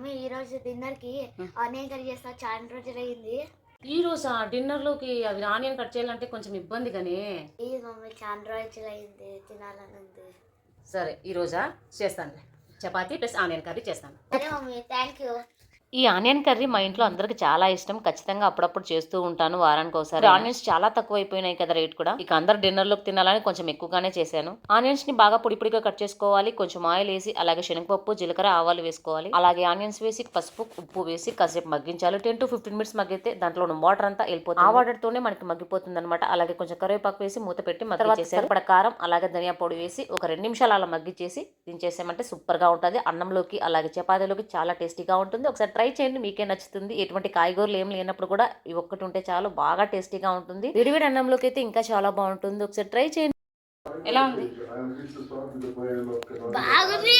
Mummy ఈ రోజు డిన్నర్కి ఆనియన్ కర్రీ చేస్తా చాలా రోజులు అయింది. ఈ రోజు డిన్నర్లోకి అవి ఆనియన్ కట్ చేయాలంటే కొంచెం ఇబ్బంది కానీ ఈ మమ్మీ చాలా రోజులు అయింది తినాలని ఉంది సరే ఈ రోజా? చేస్తాను చపాతీ ప్లస్ ఆనియన్ కర్రీ చేస్తాను. సరే మమ్మీ థ్యాంక్ యూ ఈ ఆనియన్ కర్రీ మా ఇంట్లో అందరికి చాలా ఇష్టం. ఖచ్చితంగా అప్పుడప్పుడు చేస్తూ ఉంటాను వారానికి ఒకసారి ఆనియన్స్ చాలా తక్కువ అయిపోయినాయి కదా రేట్ కూడా. ఇక అందరు డిన్నర్లోకి తినాలని కొంచెం ఎక్కువగానే చేశాను. ఆనియన్స్ని బాగా పొడి పొడిగా కట్ చేసుకోవాలి. కొంచెం ఆయిల్ వేసి అలాగే శనగపప్పు జీలకర్ర ఆవాలు వేసుకోవాలి. అలాగే ఆనియన్స్ వేసి పసుపు ఉప్పు వేసి కాసేపు మగ్గించాలి. టెన్ టు ఫిఫ్టీన్ మినిట్స్ మగ్గితే దాంట్లో ఉన్న వాటర్ అంతా వెళ్ళిపోతుంది. ఆ వాటర్ తోనే మనకి మగ్గిపోతుంది అనమాట అలాగే కొంచెం కరివేపాకు వేసి మూత పెట్టి మగ్గి సరిపడ కారం అలాగే ధనియా పొడి వేసి ఒక రెండు నిమిషాలు అలా మగ్గిచ్చేసి దించేసామంటే సూపర్గా ఉంటుంది. అన్నంలోకి అలాగే చపాతీలోకి చాలా టేస్టీగా ఉంటుంది. ఒకసారి ట్రై చేయండి మీకే నచ్చుతుంది. ఎటువంటి కాయగూరలు ఏం లేనప్పుడు కూడా ఇవి ఒక్కటి ఉంటే చాలు బాగా టేస్టీగా ఉంటుంది. విడివిడి అన్నంలోకి అయితే ఇంకా చాలా బాగుంటుంది. ఒకసారి ట్రై చేయండి. ఎలా ఉంది? బాగుంది.